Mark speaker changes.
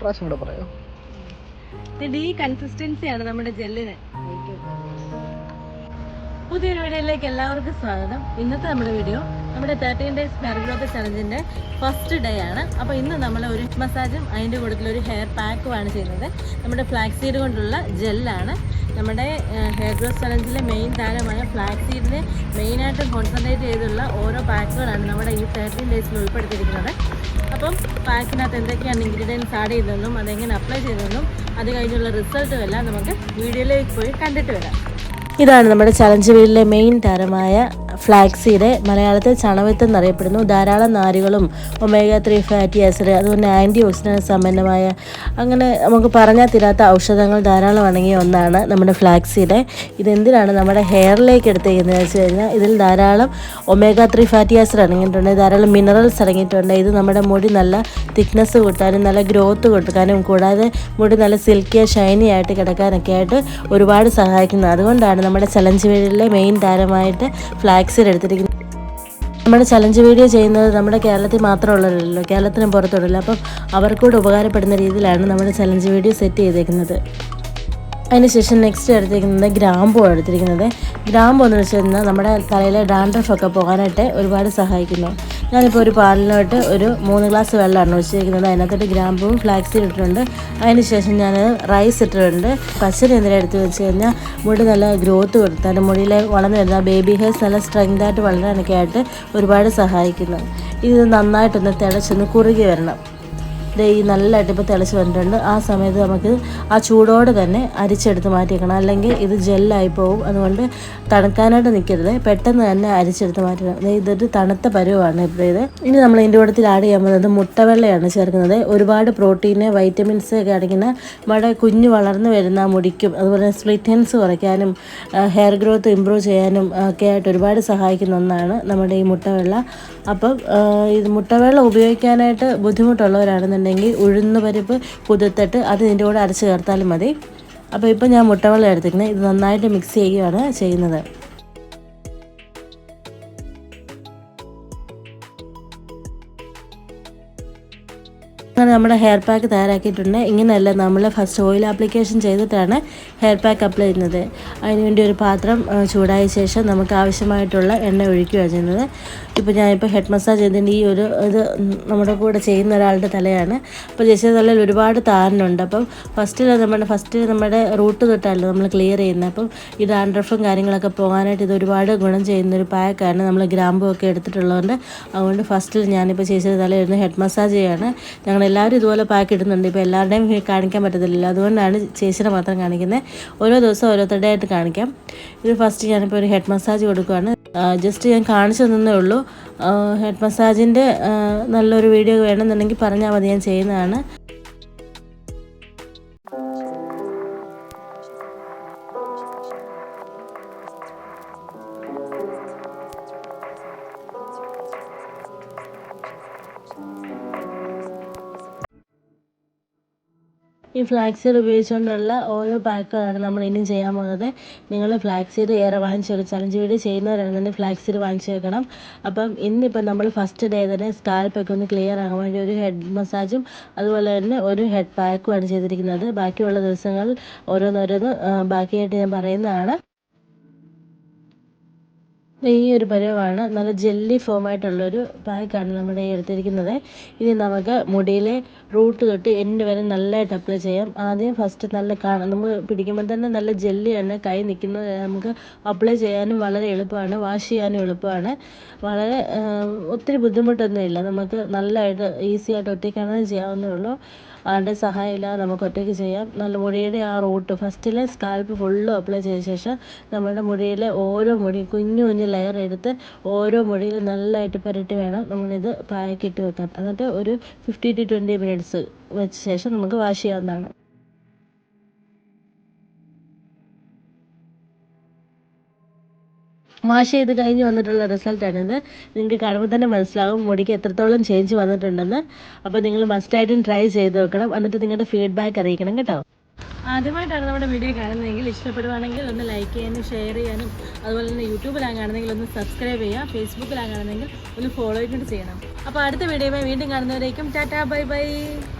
Speaker 1: പ്രാവശ്യം കൂടെ പറയാം.
Speaker 2: ഇതിന്റെ ഈ കൺസിസ്റ്റൻസിയാണ് നമ്മുടെ ജെല്ലിന് പുതിയൊരു വീഡിയോയിലേക്ക് എല്ലാവർക്കും സ്വാഗതം. ഇന്നത്തെ നമ്മുടെ വീഡിയോ നമ്മുടെ തേർട്ടീൻ ഡേയ്സ് ഹെയർ ഗ്രോത്ത് ചലഞ്ചിന്റെ ഫസ്റ്റ് ഡേ ആണ്. അപ്പോൾ ഇന്ന് നമ്മൾ ഒരു മസാജും അതിന്റെ കൂട്ടത്തിൽ ഒരു ഹെയർ പാക്കുമാണ് ചെയ്യുന്നത്. നമ്മുടെ ഫ്ലാക്സ് സീഡ് കൊണ്ടുള്ള ജെല്ലാണ് നമ്മുടെ ഹെയർ ഗ്രോത്ത് ചലഞ്ചിലെ മെയിൻ താരമായ ഫ്ലാക്സ് സീഡിനെ മെയിനായിട്ട് കോൺസെൻട്രേറ്റ് ചെയ്തുള്ള ഓരോ പാക്കുകളാണ് നമ്മുടെ ഈ തേർട്ടീൻ ഡേയ്സിൽ ഉൾപ്പെടുത്തിയിരിക്കുന്നത്. അപ്പം പാക്കിനകത്ത് എന്തൊക്കെയാണ് ഇൻഗ്രീഡിയൻസ് ആഡ് ചെയ്തതെന്നും അതെങ്ങനെ അപ്ലൈ ചെയ്തതെന്നും അത് കഴിഞ്ഞുള്ള റിസൾട്ടും എല്ലാം നമുക്ക് വീഡിയോയിലേക്ക് പോയി കണ്ടിട്ട് വരാം. ഇതാണ് നമ്മുടെ ചലഞ്ച് വീലിലെ മെയിൻ താരമായ ഫ്ലാക്സിയുടെ മലയാളത്തിൽ ചണവിത്ത് എന്നറിയപ്പെടുന്നു ധാരാളം നാരുകളും ഒമേഗ ത്രീ ഫാറ്റി ആസിഡ് അതുപോലെ ആന്റി ഓക്സിഡന്റ് സമ്പന്നമായ അങ്ങനെ നമുക്ക് പറഞ്ഞാൽ തീരാത്ത ഔഷധങ്ങൾ ധാരാളം അടങ്ങിയ ഒന്നാണ് നമ്മുടെ ഫ്ലാക്സിയുടെ. ഇതെന്തിനാണ് നമ്മുടെ ഹെയറിലേക്ക് എടുത്തേക്കുന്നത് വെച്ച് കഴിഞ്ഞാൽ ഇതിൽ ധാരാളം ഒമേഗ ത്രീ ഫാറ്റി ആസിഡ് അടങ്ങിയിട്ടുണ്ട് ധാരാളം മിനറൽസ് അടങ്ങിയിട്ടുണ്ട്. ഇത് നമ്മുടെ മുടി നല്ല തിക്നെസ് കൂട്ടാനും നല്ല ഗ്രോത്ത് കൊടുക്കാനും കൂടാതെ മുടി നല്ല സിൽക്കിയ ഷൈനി ആയിട്ട് കിടക്കാനൊക്കെ ആയിട്ട് ഒരുപാട് സഹായിക്കുന്നത്. അതുകൊണ്ടാണ് നമ്മുടെ ചലഞ്ച് വീഡിയോയിലെ മെയിൻ താരമായിട്ട് ഫ്ലാക്സിൽ എടുത്തിരിക്കുന്നത് നമ്മുടെ ചലഞ്ച് വീഡിയോ ചെയ്യുന്നത് നമ്മുടെ കേരളത്തിൽ മാത്രമുള്ളവരല്ലോ കേരളത്തിന് പുറത്തുള്ളല്ലോ അപ്പം അവർക്കൂടെ ഉപകാരപ്പെടുന്ന രീതിയിലാണ് നമ്മുടെ ചലഞ്ച് വീഡിയോ സെറ്റ് ചെയ്തേക്കുന്നത്. അതിനുശേഷം നെക്സ്റ്റ് എടുത്തിരിക്കുന്നത് ഗ്രാമ്പു എടുത്തിരിക്കുന്നത്. ഗ്രാമ്പു എന്ന് വെച്ച് നമ്മുടെ തലയിലെ ഡാൻഡ്രഫൊക്കെ പോകാനായിട്ട് ഒരുപാട് സഹായിക്കുന്നു. ഞാനിപ്പോൾ ഒരു പാലിലോട്ട് ഒരു മൂന്ന് ഗ്ലാസ് വെള്ളമാണ് ഒഴിച്ചിരിക്കുന്നത്. അതിനകത്തോട്ട് ഗ്രാമ്പും ഫ്ലാക്സും ഇട്ടിട്ടുണ്ട്. അതിന് ശേഷം ഞാൻ റൈസ് ഇട്ടിട്ടുണ്ട്. പച്ചരി എന്തെങ്കിലും എടുത്ത് വെച്ച് കഴിഞ്ഞാൽ മുടി നല്ല ഗ്രോത്ത് കൊടുത്താൽ മുടിയിലെ വളർന്നു വരുന്ന ബേബി ഹെയർസ് നല്ല സ്ട്രെങ്ത് ആയിട്ട് വളരാനൊക്കെ ആയിട്ട് ഒരുപാട് സഹായിക്കുന്നു. ഇത് നന്നായിട്ടൊന്ന് തിളച്ചൊന്ന് കുറുകി വരണം. ഈ നല്ലതായിട്ട് ഇപ്പോൾ തിളച്ച് വന്നിട്ടുണ്ട്. ആ സമയത്ത് നമുക്ക് ആ ചൂടോടെ തന്നെ അരിച്ചെടുത്ത് മാറ്റിയേക്കണം. അല്ലെങ്കിൽ ഇത് ജെല്ലായി പോകും. അതുകൊണ്ട് തണുക്കാനായിട്ട് നിൽക്കരുത് പെട്ടെന്ന് തന്നെ അരിച്ചെടുത്ത് മാറ്റണം. ഇതൊരു തണുത്ത പരുവാണ് ഇപ്പോൾ ഇത്. ഇനി നമ്മൾ ഇതിന്റെ കൂടത്തിൽ ആഡ് ചെയ്യാൻ പോകുന്നത് മുട്ടവെള്ളയാണ് ചേർക്കുന്നത്. ഒരുപാട് പ്രോട്ടീന് വൈറ്റമിൻസ് ഒക്കെ അടങ്ങുന്ന നമ്മുടെ കുഞ്ഞു വളർന്നു വരുന്ന മുടിക്കും അതുപോലെ സ്പ്ലിറ്റ് ഹെൻസ് കുറയ്ക്കാനും ഹെയർ ഗ്രോത്ത് ഇമ്പ്രൂവ് ചെയ്യാനും ഒക്കെ ആയിട്ട് ഒരുപാട് സഹായിക്കുന്ന ഒന്നാണ് നമ്മുടെ ഈ മുട്ടവെള്ള. അപ്പം ഇത് മുട്ടവെള്ളം ഉപയോഗിക്കാനായിട്ട് ബുദ്ധിമുട്ടുള്ളവരാണെന്നുണ്ടെങ്കിൽ ഉഴുന്ന് പരിപ്പ് കുതിർത്തിട്ട് അത് ഇതിന്റെ കൂടെ അരച്ച് ചേർത്താലും മതി. അപ്പോൾ ഇപ്പോൾ ഞാൻ മുട്ടവെള്ളം എടുത്തിരിക്കുന്നത്. ഇത് നന്നായിട്ട് മിക്സ് ചെയ്യുകയാണ് ചെയ്യുന്നത്. അങ്ങനെ നമ്മുടെ ഹെയർ പാക്ക് തയ്യാറാക്കിയിട്ടുണ്ട്. ഇങ്ങനെയല്ല നമ്മൾ ഫസ്റ്റ് ഓയിൽ ആപ്ലിക്കേഷൻ ചെയ്തിട്ടാണ് ഹെയർ പാക്ക് അപ്ലൈ ചെയ്യുന്നത്. അതിനുവേണ്ടി ഒരു പാത്രം ചൂടായ ശേഷം നമുക്ക് ആവശ്യമായിട്ടുള്ള എണ്ണ ഒഴിക്കുകയാണ് ചെയ്യുന്നത്. ഇപ്പോൾ ഞാനിപ്പോൾ ഹെഡ് മസാജ് ചെയ്തതിന്റെ ഈ ഒരു ഇത് നമ്മുടെ കൂടെ ചെയ്യുന്ന ഒരാളുടെ തലയാണ്. അപ്പോൾ ജസ്റ്റ് തലയിൽ ഒരുപാട് താരനുണ്ട്. അപ്പം ഫസ്റ്റിൽ നമ്മുടെ ഫസ്റ്റിൽ നമ്മുടെ റൂട്ട് തൊട്ടല്ലോ നമ്മൾ ക്ലിയർ ചെയ്യുന്നത്. അപ്പം ഈ ഡാൻഡ്രഫും കാര്യങ്ങളൊക്കെ പോകാനായിട്ട് ഇത് ഒരുപാട് ഗുണം ചെയ്യുന്ന ചെയ്യുന്നൊരു പാക്കാണ്. നമ്മൾ ഗ്രാമ്പും ഒക്കെ എടുത്തിട്ടുള്ളതുകൊണ്ട് അതുകൊണ്ട് ഫസ്റ്റിൽ ഞാനിപ്പോൾ ചേച്ചിയുടെ തലയിൽ ഹെഡ് മസാജ് ചെയ്യാണ്. ഞങ്ങൾ എല്ലാവരും ഇതുപോലെ പാക്ക് ഇടുന്നുണ്ട്. ഇപ്പോൾ എല്ലാവരുടെയും കാണിക്കാൻ പറ്റത്തില്ലല്ലോ. അതുകൊണ്ടാണ് ചേച്ചിയുടെ മാത്രം കാണിക്കുന്നത്. ഓരോ ദിവസം ഓരോരുത്തരുടെ ആയിട്ട് കാണിക്കാം. ഇത് ഫസ്റ്റ് ഞാനിപ്പോൾ ഒരു ഹെഡ് മസാജ് കൊടുക്കുകയാണ് ജസ്റ്റ് ഞാൻ കാണിച്ചു തന്നേ ഉള്ളൂ. ഹെഡ് മസാജിന്റെ നല്ലൊരു വീഡിയോ വേണമെന്നുണ്ടെങ്കിൽ പറഞ്ഞാൽ മതി. ഞാൻ ചെയ്യുന്നതാണ്. ഈ ഫ്ലാക്സ് സീഡ് ഉപയോഗിച്ചുകൊണ്ടുള്ള ഓരോ പാക്കുകളാണ് നമ്മൾ ഇനി ചെയ്യാൻ പോകുന്നത്. നിങ്ങൾ ഫ്ലാക്സ് സീഡ് ഏറെ വാങ്ങിച്ചു വെക്കണം ചലഞ്ച് വീഡിയോ ചെയ്യുന്നവരാണെന്നുണ്ടെങ്കിൽ ഫ്ലാക്സ് സീഡ് വാങ്ങിച്ചു വെക്കണം. അപ്പം ഇന്നിപ്പം നമ്മൾ ഫസ്റ്റ് ഡേ തന്നെ സ്കാൽപ്പൊക്കെ ഒന്ന് ക്ലിയർ ആകാൻ വേണ്ടി ഒരു ഹെഡ് മസാജും അതുപോലെ തന്നെ ഒരു ഹെഡ് പാക്കുമാണ് ചെയ്തിരിക്കുന്നത്. ബാക്കിയുള്ള ദിവസങ്ങൾ ഓരോന്നോരോന്ന് ബാക്കിയായിട്ട് ഞാൻ പറയുന്നതാണ്. ഈ ഒരു പരുവമാണ് നല്ല ജെല്ലി ഫോമായിട്ടുള്ളൊരു പാക്കാണ് നമ്മുടെ ഈ എടുത്തിരിക്കുന്നത്. ഇനി നമുക്ക് മുടിയിലെ റൂട്ട് തൊട്ട് എൻഡ് വരെ നല്ലതായിട്ട് അപ്ലൈ ചെയ്യാം. ആദ്യം ഫസ്റ്റ് നല്ല കാണാം. നമ്മൾ പിടിക്കുമ്പോൾ തന്നെ നല്ല ജെല്ലിയാണ് കൈ നിൽക്കുന്നത് നമുക്ക് അപ്ലൈ ചെയ്യാനും വളരെ എളുപ്പമാണ് വാഷ് ചെയ്യാനും എളുപ്പമാണ്. വളരെ ഒത്തിരി ബുദ്ധിമുട്ടൊന്നുമില്ല. നമുക്ക് നല്ലതായിട്ട് ഈസി ആയിട്ട് ഒറ്റയ്ക്കാണ് ചെയ്യാവുന്നേ ഉള്ളൂ. ആരുടെ സഹായമില്ലാതെ നമുക്ക് ഒറ്റയ്ക്ക് ചെയ്യാം. നല്ല മുടിയുടെ ആ റൂട്ട് ഫസ്റ്റിലെ സ്കാൽപ്പ് ഫുള്ളും അപ്ലൈ ചെയ്ത ശേഷം നമ്മുടെ മുടിയിലെ ഓരോ മുടി കുഞ്ഞു കുഞ്ഞു ലെയർ എടുത്ത് ഓരോ മുടിയിൽ നല്ലതായിട്ട് പുരട്ടി വേണം നമ്മളിത് ഇട്ട് വെക്കാൻ. എന്നിട്ട് ഒരു ഫിഫ്റ്റി ടു ട്വന്റി മിനിറ്റ്സ് വെച്ച ശേഷം നമുക്ക് വാഷ് ചെയ്യാവുന്നതാണ്. വാഷ് ചെയ്ത് കഴിഞ്ഞ് വന്നിട്ടുള്ള റിസൾട്ടാണിത് നിങ്ങൾക്ക് കാണുമ്പോൾ തന്നെ മനസ്സിലാകും മുടിക്ക് എത്രത്തോളം ചേഞ്ച് വന്നിട്ടുണ്ടെന്ന്. അപ്പോൾ നിങ്ങൾ മസ്റ്റായിട്ടും ട്രൈ ചെയ്ത് നോക്കണം. എന്നിട്ട് നിങ്ങളുടെ ഫീഡ്ബാക്ക് അറിയിക്കണം കേട്ടോ. ആദ്യമായിട്ടാണ് നമ്മുടെ വീഡിയോ കാണുന്നതെങ്കിൽ ഇഷ്ടപ്പെടുവാണെങ്കിൽ ഒന്ന് ലൈക്ക് ചെയ്യാനും ഷെയർ ചെയ്യാനും അതുപോലെ തന്നെ യൂട്യൂബിലാണ് ഒന്ന് സബ്സ്ക്രൈബ് ചെയ്യുക ഫേസ്ബുക്കിലാണ് കാണുന്നെങ്കിൽ ഒന്ന് ഫോളോ ചെയ്തിട്ട് ചെയ്യണം. അപ്പോൾ അടുത്ത വീഡിയോയുമായി വീണ്ടും കാണുന്നവരേക്കും ടാറ്റാ ബൈ ബൈ.